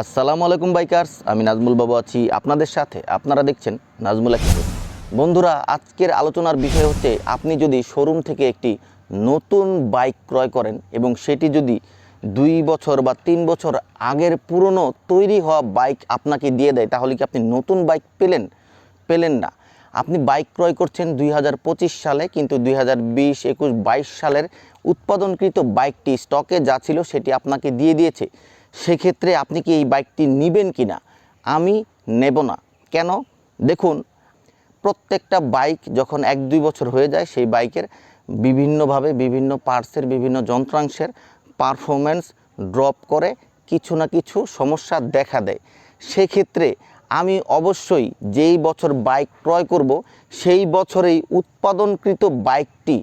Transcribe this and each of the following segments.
আসসালামু আলাইকুম বাইকার্স, আমি নাজমুল বাবু আছি আপনাদের সাথে। আপনারা দেখছেন নাজমুল এক্সপ্রেস বন্ধুরা, আজকের আলোচনার বিষয় হচ্ছে, আপনি যদি শোরুম থেকে একটি নতুন বাইক ক্রয় করেন এবং সেটি যদি দুই বছর বা তিন বছর আগের পুরনো তৈরি হওয়া বাইক আপনাকে দিয়ে দেয়, তাহলে কি আপনি নতুন বাইক পেলেন? পেলেন না। আপনি বাইক ক্রয় করছেন দুই হাজার পঁচিশ সালে, কিন্তু দুই হাজার বিশ, একুশ, বাইশ সালের উৎপাদনকৃত বাইকটি স্টকে যা ছিল সেটি আপনাকে দিয়ে দিয়েছে। সেক্ষেত্রে আপনি কি এই বাইকটি নেবেন কি না আমি নেব না। কেন? দেখুন, প্রত্যেকটা বাইক যখন এক দুই বছর হয়ে যায়, সেই বাইকের বিভিন্নভাবে বিভিন্ন পার্টসের, বিভিন্ন যন্ত্রাংশের পারফরমেন্স ড্রপ করে কিছু না কিছু সমস্যা দেখা দেয়। সেক্ষেত্রে আমি অবশ্যই যেই বছর বাইক ক্রয় করব, সেই বছরেই উৎপাদনকৃত বাইকটি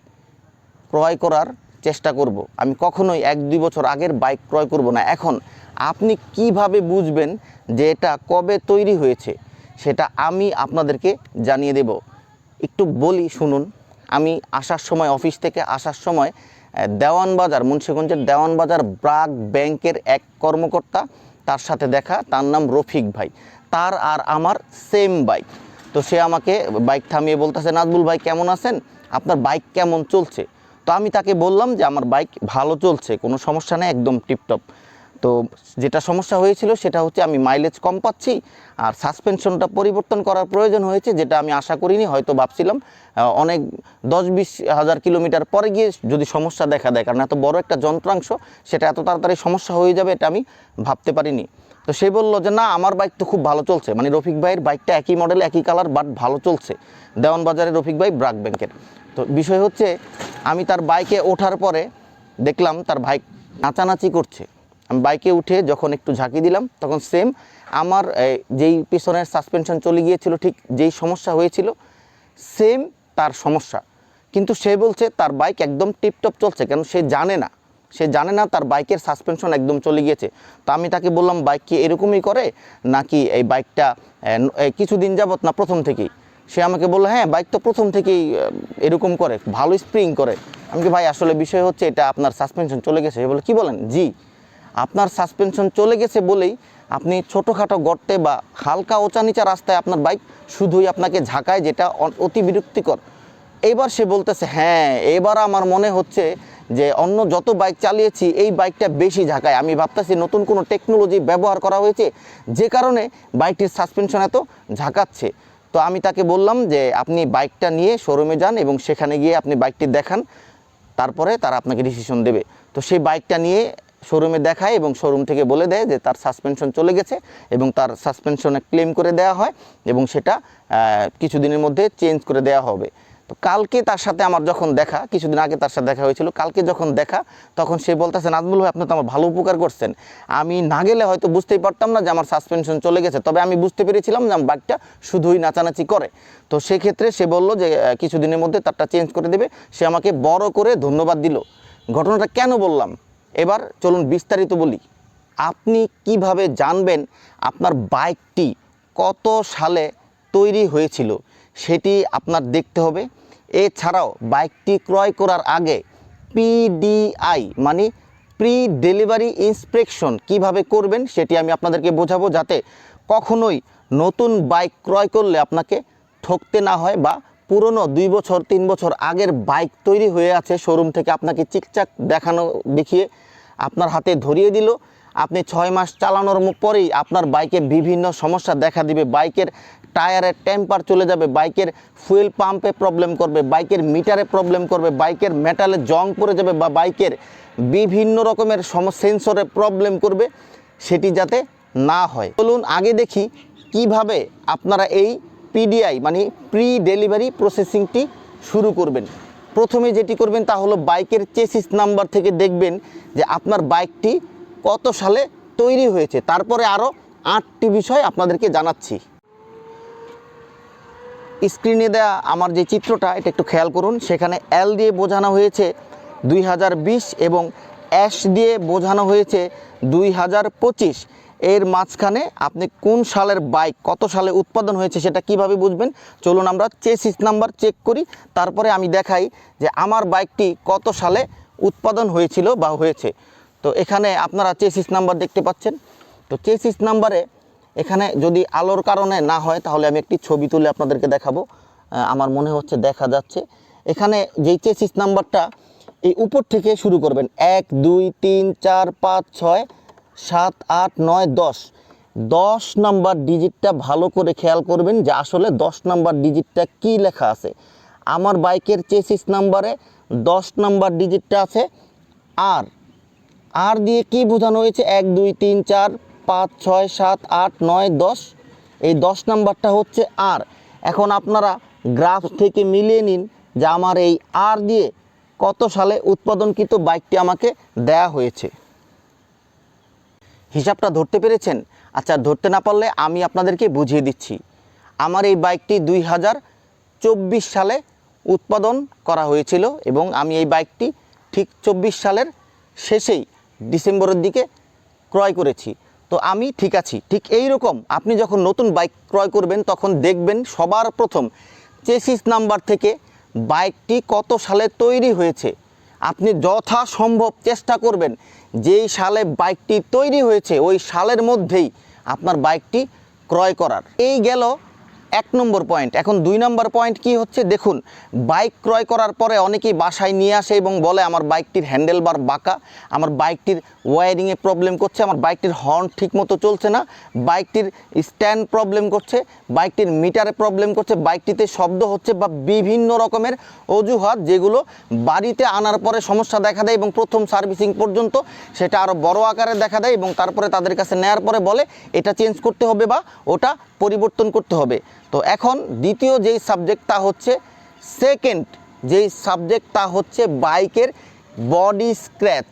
ক্রয় করার চেষ্টা করব। আমি কখনোই এক দুই বছর আগের বাইক ক্রয় করব না। এখন আপনি কীভাবে বুঝবেন যে এটা কবে তৈরি হয়েছে, সেটা আমি আপনাদেরকে জানিয়ে দেব। একটু বলি, শুনুন। আমি আসার সময়, অফিস থেকে আসার সময় দেওয়ানবাজার মুন্সিগঞ্জের দেওয়ানবাজার ব্রাক ব্যাংকের এক কর্মকর্তা, তার সাথে দেখা, তার নাম রফিক ভাই। তার আর আমার সেম বাইক তো সে আমাকে বাইক থামিয়ে বলতেছে নাজবুল ভাই, কেমন আছেন? আপনার বাইক কেমন চলছে? তো আমি তাকে বললাম যে আমার বাইক ভালো চলছে, কোনো সমস্যা নেই, একদম টিপটপ। তো যেটা সমস্যা হয়েছিল সেটা হচ্ছে আমি মাইলেজ কম পাচ্ছি আর সাসপেনশনটা পরিবর্তন করার প্রয়োজন হয়েছে, যেটা আমি আশা করিনি, হয়তো ভাবছিলাম। অনেক দশ বিশ হাজার কিলোমিটার পরে গিয়ে যদি সমস্যা দেখা দেয়, কারণ এত বড় একটা যন্ত্রাংশ, সেটা এত তাড়াতাড়ি সমস্যা হয়ে যাবে এটা আমি ভাবতে পারিনি। তো সে বলল যে না, আমার বাইক তো খুব ভালো চলছে। মানে রফিক ভাইয়ের বাইকটা একই মডেল একই কালার বাট ভালো চলছে। দেওয়ান বাজারে রফিক ভাই ব্রাক ব্যাংকের। তো বিষয় হচ্ছে, আমি তার বাইকে ওঠার পরে দেখলাম তার বাইক নাচানাচি করছে। আমি বাইকে উঠে যখন একটু ঝাঁকি দিলাম, তখন সেম আমার যেই পিছনের সাসপেনশন চলে গিয়েছিল, ঠিক যেই সমস্যা হয়েছিল সেম তার সমস্যা। কিন্তু সে বলছে, তার বাইক একদম টিপটপ চলছে, কেন সে জানে না। সে জানে না তার বাইকের সাসপেনশন একদম চলে গিয়েছে। তো আমি তাকে বললাম, বাইক কি এরকমই করে? নাকি এই বাইকটা কিছুদিন যাবত না প্রথম থেকেই? সে আমাকে বলল হ্যাঁ বাইক তো প্রথম থেকেই এরকম করে, ভালো স্প্রিং করে। আমি ভাই, আসলে বিষয় হচ্ছে এটা, আপনার সাসপেনশন চলে গেছে। বলে, কী বলেন? জি, আপনার সাসপেনশন চলে গেছে বলেই আপনি ছোটোখাটো গর্তে বা হালকা ওচা নিচা রাস্তায় আপনার বাইক শুধুই আপনাকে ঝাঁকায়, যেটা অতি বিরক্তিকর। এবার সে বলতেছে হ্যাঁ এবার আমার মনে হচ্ছে যে অন্য যত বাইক চালিয়েছি, এই বাইকটা বেশি ঝাঁকায়। আমি ভাবতেছি নতুন কোনো টেকনোলজি ব্যবহার করা হয়েছে, যে কারণে বাইকটির সাসপেনশন এত ঝাঁকাচ্ছে। তো আমি তাকে বললাম যে আপনি বাইকটা নিয়ে শোরুমে যান এবং সেখানে গিয়ে আপনি বাইকটি দেখান, তারপরে তারা আপনাকে ডিসিশন দেবে। তো সেই বাইকটা নিয়ে শোরুমে দেখায় এবং শোরুম থেকে বলে দেয় যে তার সাসপেনশন চলে গেছে এবং তার সাসপেনশনে ক্লেম করে দেওয়া হয় এবং সেটা কিছুদিনের মধ্যে চেঞ্জ করে দেওয়া হবে। তো কালকে তার সাথে আমার যখন দেখা, কিছুদিন আগে তার সাথে দেখা হয়েছিল, কালকে যখন দেখা, তখন সে বলতেছে, নাজমুল ভাই, আপনি তো আমার ভালো উপকার করছেন। আমি না গেলে হয়তো বুঝতেই পারতাম না যে আমার সাসপেনশন চলে গেছে। তবে আমি বুঝতে পেরেছিলাম যে আমার বাইকটা শুধুই নাচানাচি করে। তো সেক্ষেত্রে সে বলল যে কিছুদিনের মধ্যে তারটা চেঞ্জ করে দেবে। সে আমাকে বড় করে ধন্যবাদ দিল। ঘটনাটা কেন বললাম? এবার চলুন বিস্তারিত বলি। আপনি কীভাবে জানবেন আপনার বাইকটি কত সালে তৈরি হয়েছিল? সেটি আপনার দেখতে হবে। এছাড়াও বাইকটি ক্রয় করার আগে পিডিআই মানে প্রি ডেলিভারি ইন্সপেকশন কীভাবে করবেন সেটি আমি আপনাদেরকে বোঝাবো যাতে কখনোই নতুন বাইক ক্রয় করলে আপনাকে ঠকতে না হয় বা পুরনো দুই বছর, তিন বছর আগের বাইক তৈরি হয়ে আছে, শোরুম থেকে আপনাকে চিকচাক দেখানো, দেখিয়ে আপনার হাতে ধরিয়ে দিল। আপনি ছয় মাস চালানোর পরেই আপনার বাইকে বিভিন্ন সমস্যা দেখা দিবে। বাইকের টায়ারের টেম্পার চলে যাবে, বাইকের ফুয়েল পাম্পে প্রবলেম করবে, বাইকের মিটারে প্রবলেম করবে, বাইকের মেটালে জং পড়ে যাবে বা বাইকের বিভিন্ন রকমের সম সেন্সরে প্রবলেম করবে, সেটি যাতে না হয়। চলুন আগে দেখি কীভাবে আপনারা এই পিডিআই মানে প্রি ডেলিভারি প্রসেসিংটি শুরু করবেন। প্রথমে যেটি করবেন তা হলো বাইকের চেসিস নাম্বার থেকে দেখবেন যে আপনার বাইকটি কত সালে তৈরি হয়েছে। তারপরে আরও আটটি বিষয় আপনাদেরকে জানাচ্ছি। স্ক্রিনে দেওয়া আমার যে চিত্রটা, এটা একটু খেয়াল করুন। সেখানে এল দিয়ে বোঝানো হয়েছে দুই হাজার বিশ এবং অ্যাশ দিয়ে বোঝানো হয়েছে দুই হাজার পঁচিশ। এর মাঝখানে আপনি কোন সালের বাইক, কত সালে উৎপাদন হয়েছে সেটা কীভাবে বুঝবেন? চলুন আমরা চেসিস নাম্বার চেক করি। তারপরে আমি দেখাই যে আমার বাইকটি কত সালে উৎপাদন হয়েছিল বা হয়েছে। তো এখানে আপনারা চেসিস নাম্বার দেখতে পাচ্ছেন। তো চেসিস নাম্বারে এখানে যদি আলোর কারণে না হয়, তাহলে আমি একটি ছবি তুলে আপনাদেরকে দেখাবো। আমার মনে হচ্ছে দেখা যাচ্ছে। এখানে যেই চেসিস নাম্বারটা, এই উপর থেকে শুরু করবেন। এক, দুই, তিন, চার, পাঁচ, ছয়, সাত, আট, নয়, দশ। দশ নাম্বার ডিজিটটা ভালো করে খেয়াল করবেন যে আসলে দশ নাম্বার ডিজিটটা কি লেখা আছে। আমার বাইকের চেসিস নাম্বারে দশ নাম্বার ডিজিটটা আছে। আর আর দিয়ে কি বোঝানো হয়েছে? এক, দুই, তিন, চার পাঁচ, ছয়, সাত, আট, নয়, দশ। এই দশ নাম্বারটা হচ্ছে আর। এখন আপনারা গ্রাফ থেকে মিলিয়ে নিন যে আমার এই আর দিয়ে কত সালে উৎপাদনকৃত বাইকটি আমাকে দেয়া হয়েছে। হিসাবটা ধরতে পেরেছেন? আচ্ছা ধরতে না পারলে আমি আপনাদেরকে বুঝিয়ে দিচ্ছি। আমার এই বাইকটি দুই হাজার চব্বিশ সালে উৎপাদন করা হয়েছিল এবং আমি এই বাইকটি ঠিক চব্বিশ সালের শেষেই ডিসেম্বরের দিকে ক্রয় করেছি। তো আমি ঠিক আছি। ঠিক এই রকম আপনি যখন নতুন বাইক ক্রয় করবেন, তখন দেখবেন সবার প্রথম চেসিস নাম্বার থেকে বাইকটি কত সালে তৈরি হয়েছে। আপনি যথাসম্ভব চেষ্টা করবেন যেই সালে বাইকটি তৈরি হয়েছে, ওই সালের মধ্যেই আপনার বাইকটি ক্রয় করার। এই গেল এক নম্বর পয়েন্ট এখন দুই নম্বর পয়েন্ট কি হচ্ছে? দেখুন বাইক ক্রয় করার পরে অনেকেই বাসায় নিয়ে আসে এবং বলে, আমার বাইকটির হ্যান্ডেলবার বাঁকা, আমার বাইকটির ওয়ারিংয়ে প্রবলেম করছে, আমার বাইকটির হর্ন ঠিকমতো চলছে না বাইকটির স্ট্যান্ড প্রবলেম করছে বাইকটির মিটারে প্রবলেম করছে বাইকটিতে শব্দ হচ্ছে বা বিভিন্ন রকমের অজুহাত যেগুলো বাড়িতে আনার পরে সমস্যা দেখা দেয় এবং প্রথম সার্ভিসিং পর্যন্ত সেটা আরও বড় আকারে দেখা দেয় এবং তারপরে তাদের কাছে নেয়ার পরে বলে, এটা চেঞ্জ করতে হবে বা ওটা পরিবর্তন করতে হবে। তো এখন দ্বিতীয় যেই সাবজেক্ট তা হচ্ছে সেকেন্ড যেই সাবজেক্ট তা হচ্ছে বাইকের বডি স্ক্র্যাচ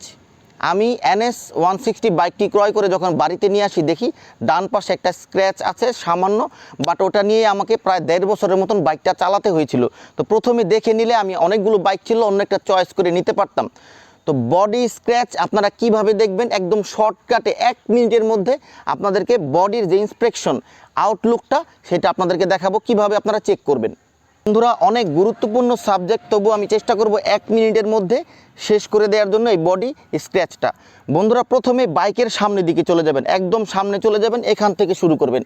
আমি এনএস ওয়ান সিক্সটি বাইকটি ক্রয় করে যখন বাড়িতে নিয়ে আসি, দেখি ডান পাশে একটা স্ক্র্যাচ আছে সামান্য বাট ওটা নিয়ে আমাকে প্রায় দেড় বছরের মতন বাইকটা চালাতে হয়েছিল। তো প্রথমে দেখে নিলে আমি অনেকগুলো বাইক ছিল, অন্য একটা চয়েস করে নিতে পারতাম। তো বডি স্ক্র্যাচ আপনারা কীভাবে দেখবেন? একদম শর্টকাটে এক মিনিটের মধ্যে আপনাদেরকে বডির যে ইন্সপেকশন আউটলুকটা সেটা আপনাদেরকে দেখাবো, কীভাবে আপনারা চেক করবেন। বন্ধুরা, অনেক গুরুত্বপূর্ণ সাবজেক্ট তবু আমি চেষ্টা করব এক মিনিটের মধ্যে শেষ করে দেওয়ার জন্য এই বডি স্ক্র্যাচটা বন্ধুরা, প্রথমে বাইকের সামনের দিকে চলে যাবেন, একদম সামনে চলে যাবেন, এখান থেকে শুরু করবেন।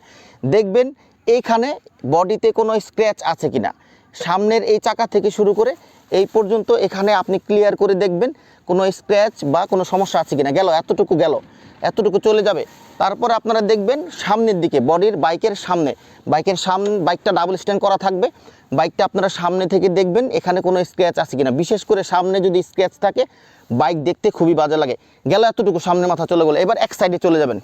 দেখবেন এইখানে বডিতে কোনো স্ক্র্যাচ আছে কিনা। সামনের এই চাকা থেকে শুরু করে এই পর্যন্ত এখানে আপনি ক্লিয়ার করে দেখবেন কোনো স্ক্র্যাচ বা কোনো সমস্যা আছে কিনা। গেল, এতটুকু গেল, এতটুকু চলে যাবে। তারপর আপনারা দেখবেন সামনের দিকে বডির বাইকের সামনে। বাইকের সামনে বাইকটা ডাবল স্ট্যান্ড করা থাকবে। বাইকটা আপনারা সামনে থেকে দেখবেন এখানে কোনো স্ক্র্যাচ আছে কিনা। বিশেষ করে সামনে যদি স্ক্র্যাচ থাকে বাইক দেখতে খুবই বাজে লাগে। গেল, এতটুকু সামনে মাথা চলে গেলো। এবার এক সাইডে চলে যাবেন।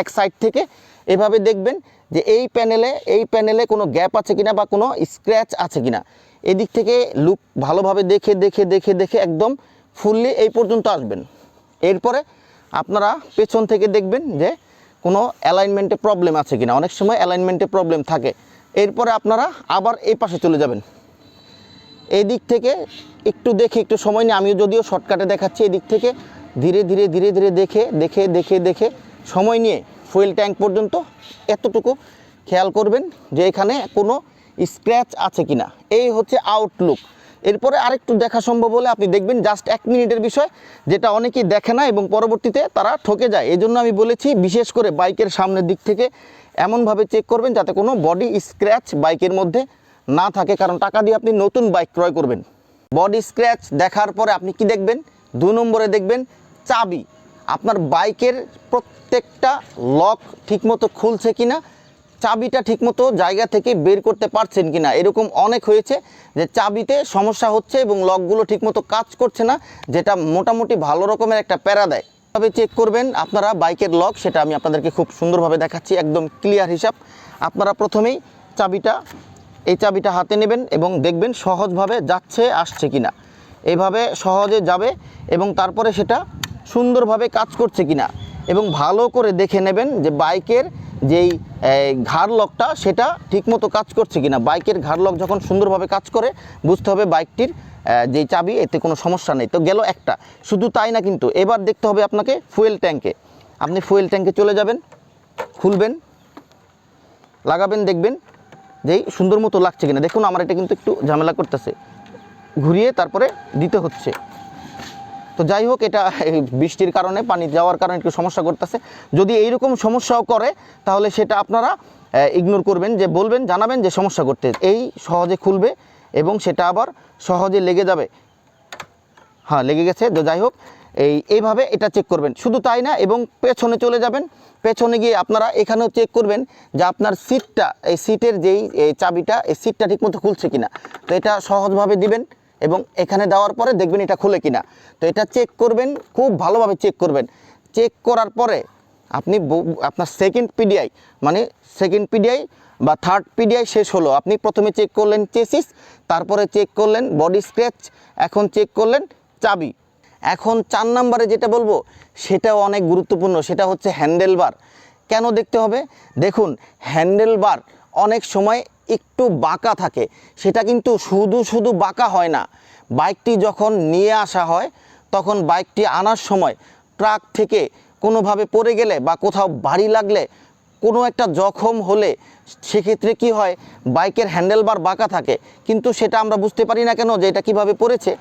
এক সাইড থেকে এভাবে দেখবেন যে এই প্যানেলে এই প্যানেলে কোনো গ্যাপ আছে কিনা বা কোনো স্ক্র্যাচ আছে কিনা। এদিক থেকে লুক ভালোভাবে দেখে দেখে দেখে দেখে একদম ফুললি এই পর্যন্ত আসবেন। এরপরে আপনারা পেছন থেকে দেখবেন যে কোনো অ্যালাইনমেন্টে প্রবলেম আছে কিনা। অনেক সময় অ্যালাইনমেন্টে প্রবলেম থাকে। এরপরে আপনারা আবার এই পাশে চলে যাবেন। এই দিক থেকে একটু দেখে, একটু সময় নিয়ে, আমিও যদিও শর্টকাটে দেখাচ্ছি, এদিক থেকে ধীরে ধীরে ধীরে ধীরে দেখে দেখে দেখে দেখে সময় নিয়ে ফুয়েল ট্যাঙ্ক পর্যন্ত এতটুকু খেয়াল করবেন যে এখানে কোনো স্ক্র্যাচ আছে কিনা। এই হচ্ছে আউটলুক এরপরে আরেকটু দেখা সম্ভব হলে আপনি দেখবেন জাস্ট এক মিনিটের বিষয়, যেটা অনেকেই দেখে না এবং পরবর্তীতে তারা ঠকে যায়। এই জন্য আমি বলেছি বিশেষ করে বাইকের সামনের দিক থেকে এমনভাবে চেক করবেন যাতে কোনো বডি স্ক্র্যাচ বাইকের মধ্যে না থাকে, কারণ টাকা দিয়ে আপনি নতুন বাইক ক্রয় করবেন। বডি স্ক্র্যাচ দেখার পরে আপনি কি দেখবেন? দু নম্বরে দেখবেন চাবি। আপনার বাইকের প্রত্যেকটা লক ঠিকমতো খুলছে কি না চাবিটা ঠিকমতো জায়গা থেকে বের করতে পারছেন কি না এরকম অনেক হয়েছে যে চাবিতে সমস্যা হচ্ছে এবং লকগুলো ঠিকমতো কাজ করছে না, যেটা মোটামুটি ভালো রকমের একটা প্যারা দেয়। তবে চেক করবেন আপনারা বাইকের লক, সেটা আমি আপনাদেরকে খুব সুন্দরভাবে দেখাচ্ছি, একদম ক্লিয়ার হিসাব। আপনারা প্রথমেই চাবিটা, এই চাবিটা হাতে নেবেন এবং দেখবেন সহজভাবে যাচ্ছে, আসছে কি না এভাবে সহজে যাবে এবং তারপরে সেটা সুন্দরভাবে কাজ করছে কিনা এবং ভালো করে দেখে নেবেন যে বাইকের যেই ঘাড় লকটা সেটা ঠিকমতো কাজ করছে কিনা। বাইকের ঘাড় লক যখন সুন্দরভাবে কাজ করে, বুঝতে হবে বাইকটির যেই চাবি, এতে কোনো সমস্যা নেই। তো গেল একটা। শুধু তাই না কিন্তু, এবার দেখতে হবে আপনাকে ফুয়েল ট্যাঙ্কে। আপনি ফুয়েল ট্যাঙ্কে চলে যাবেন, খুলবেন, লাগাবেন, দেখবেন যেই সুন্দর মতো লাগছে কিনা। দেখুন, আমার এটা কিন্তু একটু ঝামেলা করতেছে। ঘুরিয়ে তারপরে দিতে হচ্ছে। তো যাই হোক, এটা বৃষ্টির কারণে, পানি যাওয়ার কারণে একটু সমস্যা করতেছে। যদি এইরকম সমস্যাও করে, তাহলে সেটা আপনারা ইগনোর করবেন, যে বলবেন, জানাবেন যে সমস্যা করতে। এই সহজে খুলবে এবং সেটা আবার সহজে লেগে যাবে। হ্যাঁ লেগে গেছে, তো যাই হোক, এই, এইভাবে এটা চেক করবেন। শুধু তাই না, এবং পেছনে চলে যাবেন। পেছনে গিয়ে আপনারা এখানেও চেক করবেন যে আপনার সিটটা এই সিটের যেই চাবিটা, এই সিটটা ঠিকমতো খুলছে কিনা। তো এটা সহজভাবে দিবেন। এবং এখানে দেওয়ার পরে দেখবেন এটা খুলে কিনা। তো এটা চেক করবেন, খুব ভালোভাবে চেক করবেন। চেক করার পরে আপনি আপনার সেকেন্ড পিডিআই মানে সেকেন্ড পিডিআই বা থার্ড পিডিআই শেষ হলো। আপনি প্রথমে চেক করলেন চেসিস তারপরে চেক করলেন বডি স্ক্র্যাচ এখন চেক করলেন চাবি। এখন চার নম্বরে যেটা বলব, সেটাও অনেক গুরুত্বপূর্ণ, সেটা হচ্ছে হ্যান্ডেল বার কেন দেখতে হবে? দেখুন হ্যান্ডেল বার অনেক সময় একটু বাঁকা থাকে, সেটা কিন্তু শুধু শুধু বাঁকা হয় না। বাইকটি যখন নিয়ে আসা হয়, তখন বাইকটি আনার সময় ট্রাক থেকে কোনোভাবে পড়ে গেলে বা কোথাও বাড়ি লাগলে কোনো একটা জখম হলে সেক্ষেত্রে কি হয়, বাইকের হ্যান্ডেলবার বাঁকা থাকে। কিন্তু সেটা আমরা বুঝতে পারি না কেন যে এটা কীভাবে পড়েছে।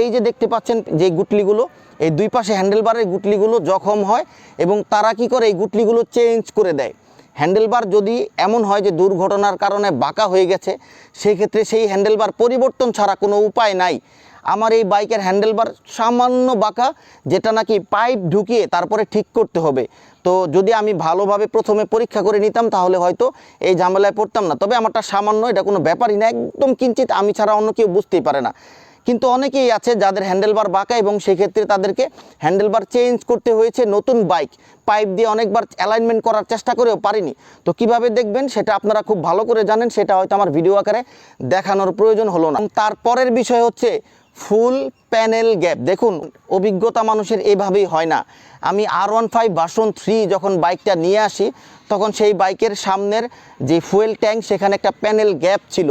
এই যে দেখতে পাচ্ছেন যে গুটলিগুলো, এই দুই পাশে হ্যান্ডেলবারের গুটলিগুলো জখম হয় এবং তারা কি করে এই গুটলিগুলো চেঞ্জ করে দেয়। হ্যান্ডেলবার যদি এমন হয় যে দুর্ঘটনার কারণে বাঁকা হয়ে গেছে সেই ক্ষেত্রে সেই হ্যান্ডেলবার পরিবর্তন ছাড়া কোনো উপায় নাই। আমার এই বাইকের হ্যান্ডেলবার সামান্য বাঁকা, যেটা নাকি পাইপ ঢুকিয়ে তারপরে ঠিক করতে হবে। তো যদি আমি ভালোভাবে প্রথমে পরীক্ষা করে নিতাম, তাহলে হয়তো এই ঝামেলায় পড়তাম না। তবে আমারটা সামান্য, এটা কোনো ব্যাপারই না। একদম কিঞ্চিত আমি ছাড়া অন্য কেউ বুঝতেই পারে না। কিন্তু অনেকেই আছে যাদের হ্যান্ডেলবার বাঁকা এবং সেক্ষেত্রে তাদেরকে হ্যান্ডেলবার চেঞ্জ করতে হয়েছে নতুন বাইক। পাইপ দিয়ে অনেকবার অ্যালাইনমেন্ট করার চেষ্টা করেও পারিনি। তো কীভাবে দেখবেন সেটা আপনারা খুব ভালো করে জানেন, সেটা হয়তো আমার ভিডিও আকারে দেখানোর প্রয়োজন হলো না। তারপরের বিষয় হচ্ছে ফুল প্যানেল গ্যাপ। দেখুন, অভিজ্ঞতা মানুষের এভাবেই হয় না। আমি R one five version three যখন বাইকটা নিয়ে আসি, তখন সেই বাইকের সামনের যে ফুয়েল ট্যাঙ্ক সেখানে একটা প্যানেল গ্যাপ ছিল।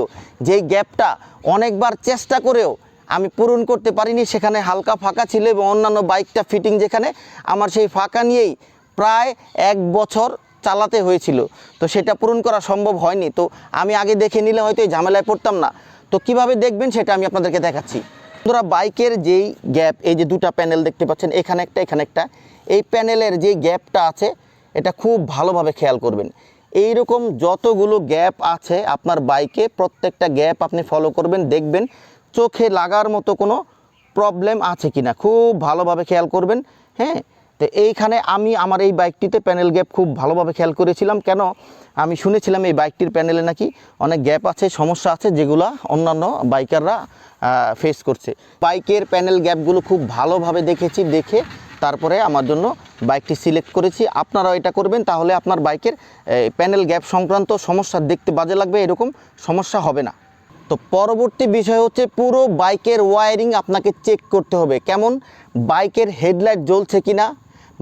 যেই গ্যাপটা অনেকবার চেষ্টা করেও আমি পূরণ করতে পারিনি, সেখানে হালকা ফাঁকা ছিল এবং অন্যান্য বাইকটা ফিটিং যেখানে আমার সেই ফাঁকা নিয়েই প্রায় এক বছর চালাতে হয়েছিল। তো সেটা পূরণ করা সম্ভব হয়নি। তো আমি আগে দেখে নিলে হয়তো এই ঝামেলায় পড়তাম না। তো কীভাবে দেখবেন সেটা আমি আপনাদেরকে দেখাচ্ছি। বন্ধুরা, বাইকের যেই গ্যাপ, এই যে দুটা প্যানেল দেখতে পাচ্ছেন, এখানে একটা এখানে একটা, এই প্যানেলের যে গ্যাপটা আছে, এটা খুব ভালোভাবে খেয়াল করবেন। এই রকম যতগুলো গ্যাপ আছে আপনার বাইকে, প্রত্যেকটা গ্যাপ আপনি ফলো করবেন, দেখবেন চোখে লাগার মতো কোনো প্রবলেম আছে কিনা? খুব ভালোভাবে খেয়াল করবেন হ্যাঁ? তো এইখানে আমি আমার এই বাইকটিতে প্যানেল গ্যাপ খুব ভালোভাবে খেয়াল করেছিলাম। কেন? আমি শুনেছিলাম এই বাইকটির প্যানেলে নাকি অনেক গ্যাপ আছে, সমস্যা আছে যেগুলো অন্যান্য বাইকাররা ফেস করছে। বাইকের প্যানেল গ্যাপগুলো খুব ভালোভাবে দেখেছি, দেখে তারপরে আমার জন্য বাইকটি সিলেক্ট করেছি। আপনারাও এটা করবেন, তাহলে আপনার বাইকের প্যানেল গ্যাপ সংক্রান্ত সমস্যা দেখতে বাজে লাগবে, এরকম সমস্যা হবে না। তো পরবর্তী বিষয় হচ্ছে পুরো বাইকের ওয়ারিং আপনাকে চেক করতে হবে। কেমন? বাইকের হেডলাইট জ্বলছে কিনা?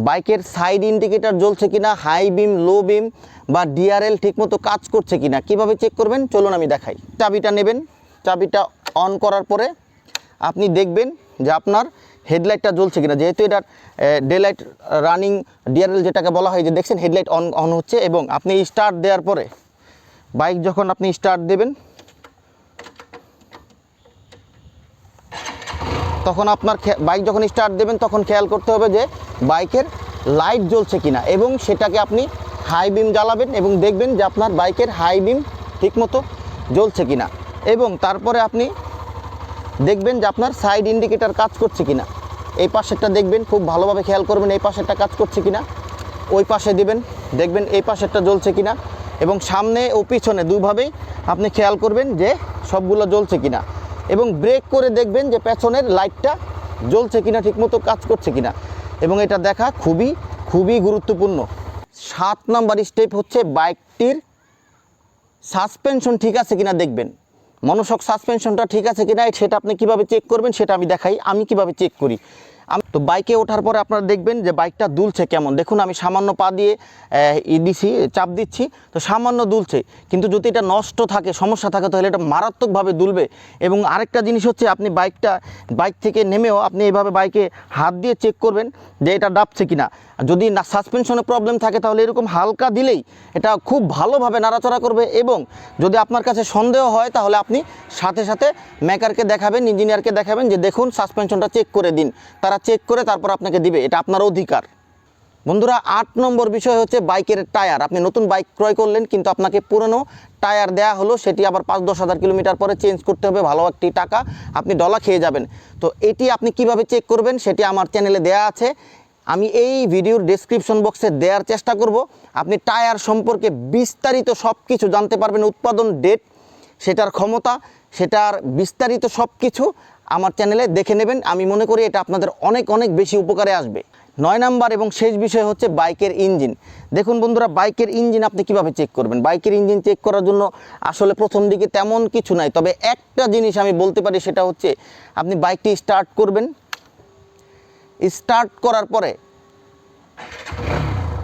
বাইকের সাইড ইন্ডিকেটর জ্বলছে কিনা? হাই বিম, লো বিম বা ডিআরএল ঠিকমতো কাজ করছে কিনা? কীভাবে চেক করবেন? চলুন আমি দেখাই। চাবিটা নেবেন। চাবিটা অন করার পরে আপনি দেখবেন যে আপনার হেডলাইটটা জ্বলছে কিনা। যেহেতু এটার ডে লাইট রানিং ডিআরএল যেটাকে বলা হয়, যে দেখছেন হেডলাইট অন অন হচ্ছে এবং আপনি স্টার্ট দেওয়ার পরে বাইক যখন আপনি স্টার্ট দেবেন তখন আপনার বাইক যখন স্টার্ট দেবেন, তখন খেয়াল করতে হবে যে বাইকের লাইট জ্বলছে কিনা এবং সেটাকে আপনি হাই বিম জ্বালাবেন এবং দেখবেন যে আপনার বাইকের হাই বিম ঠিকমতো জ্বলছে কিনা এবং তারপরে আপনি দেখবেন যে আপনার সাইড ইন্ডিকেটার কাজ করছে কিনা। এই পাশেরটা দেখবেন, খুব ভালোভাবে খেয়াল করবেন এই পাশেরটা কাজ করছে কিনা। ওই পাশে দিবেন, দেখবেন এই পাশেরটা জ্বলছে কিনা এবং সামনে ও পিছনে দুভাবেই আপনি খেয়াল করবেন যে সবগুলো জ্বলছে কিনা। এবং ব্রেক করে দেখবেন যে পেছনের লাইটটা জ্বলছে কিনা, ঠিকমতো কাজ করছে কিনা। এবং এটা দেখা খুবই খুবই গুরুত্বপূর্ণ। সাত নাম্বার স্টেপ হচ্ছে বাইকটির সাসপেনশন ঠিক আছে কিনা দেখবেন। মনসক সাসপেনশনটা ঠিক আছে কিনা, সেটা আপনি কীভাবে চেক করবেন, সেটা আমি দেখাই। আমি কীভাবে চেক করি? তো বাইকে ওঠার পরে আপনারা দেখবেন যে বাইকটা দুলছে কেমন। দেখুন, আমি সামান্য পা দিয়ে ই দিছি, চাপ দিচ্ছি, তো সামান্য দুলছে। কিন্তু যদি এটা নষ্ট থাকে, সমস্যা থাকে, তাহলে এটা মারাত্মকভাবে দুলবে। এবং আরেকটা জিনিস হচ্ছে, আপনি বাইকটা বাইক থেকে নেমেও আপনি এইভাবে বাইকে হাত দিয়ে চেক করবেন যে এটা ডাবছে কিনা। যদি না সাসপেনশনে প্রবলেম থাকে, তাহলে এরকম হালকা দিলেই এটা খুব ভালোভাবে নাড়াচড়া করবে এবং যদি আপনার কাছে সন্দেহ হয়, তাহলে আপনি সাথে সাথে মেকারকে দেখাবেন ইঞ্জিনিয়ারকে দেখাবেন যে দেখুন সাসপেনশনটা চেক করে দিন। তারা চেক করে তারপর আপনাকে দিবে, এটা আপনার অধিকার। বন্ধুরা, আট নম্বর বিষয় হচ্ছে বাইকের টায়ার। আপনি নতুন বাইক ক্রয় করলেন, কিন্তু আপনাকে পুরনো টায়ার দেয়া হলো, সেটি আবার পাঁচ দশ হাজার কিলোমিটার পরে চেঞ্জ করতে হবে, ভালো একটি টাকা, আপনি ডলা খেয়ে যাবেন। তো এটি আপনি কীভাবে চেক করবেন, সেটি আমার চ্যানেলে দেয়া আছে। আমি এই ভিডিওর ডেসক্রিপশন বক্সে দেওয়ার চেষ্টা করব। আপনি টায়ার সম্পর্কে বিস্তারিত সব কিছু জানতে পারবেন, উৎপাদন ডেট সেটার ক্ষমতা, সেটার বিস্তারিত সব কিছু আমার চ্যানেলে দেখে নেবেন। আমি মনে করি এটা আপনাদের অনেক অনেক বেশি উপকারে আসবে। নয় নাম্বার এবং শেষ বিষয় হচ্ছে বাইকের ইঞ্জিন। দেখুন বন্ধুরা, বাইকের ইঞ্জিন আপনি কীভাবে চেক করবেন? বাইকের ইঞ্জিন চেক করার জন্য আসলে প্রথম দিকে তেমন কিছু নাই। তবে একটা জিনিস আমি বলতে পারি, সেটা হচ্ছে আপনি বাইকটি স্টার্ট করবেন। স্টার্ট করার পরে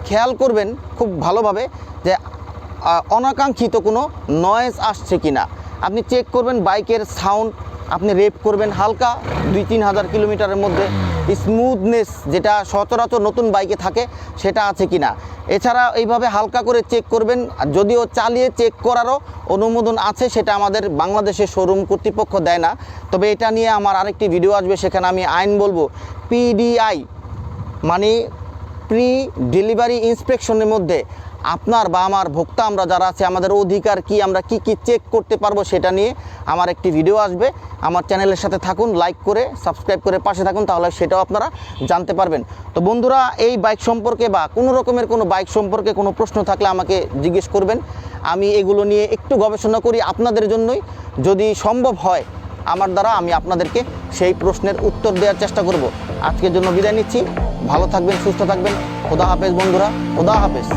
খেয়াল করবেন খুব ভালোভাবে যে অনাকাঙ্ক্ষিত কোনো নয়েজ আসছে কি না আপনি চেক করবেন বাইকের সাউন্ড আপনি রেপ করবেন হালকা দুই, তিন হাজার কিলোমিটারের মধ্যে। স্মুথনেস যেটা সচরাচর নতুন বাইকে থাকে, সেটা আছে কি না এছাড়া এইভাবে হালকা করে চেক করবেন যদিও চালিয়ে চেক করারও অনুমোদন আছে, সেটা আমাদের বাংলাদেশের শোরুম কর্তৃপক্ষ দেয় না। তবে এটা নিয়ে আমার আরেকটি ভিডিও আসবে, সেখানে আমি আইন বলব। পিডিআই মানে প্রি ডেলিভারি ইন্সপেকশনের মধ্যে আপনার বা আমার ভোক্তা, আমরা যারা আছে, আমাদের অধিকার কি, আমরা কি কি চেক করতে পারব সেটা নিয়ে আমার একটি ভিডিও আসবে। আমার চ্যানেলের সাথে থাকুন লাইক করে সাবস্ক্রাইব করে পাশে থাকুন, তাহলে সেটাও আপনারা জানতে পারবেন। তো বন্ধুরা, এই বাইক সম্পর্কে বা কোনো রকমের কোনো বাইক সম্পর্কে কোনো প্রশ্ন থাকলে আমাকে জিজ্ঞেস করবেন। আমি এগুলো নিয়ে একটু গবেষণা করি আপনাদের জন্যই। যদি সম্ভব হয় আমার দ্বারা, আমি আপনাদেরকে সেই প্রশ্নের উত্তর দেওয়ার চেষ্টা করব। আজকের জন্য বিদায় নিচ্ছি। ভালো থাকবেন, সুস্থ থাকবেন। খোদা হাফেজ বন্ধুরা, খোদা হাফেজ।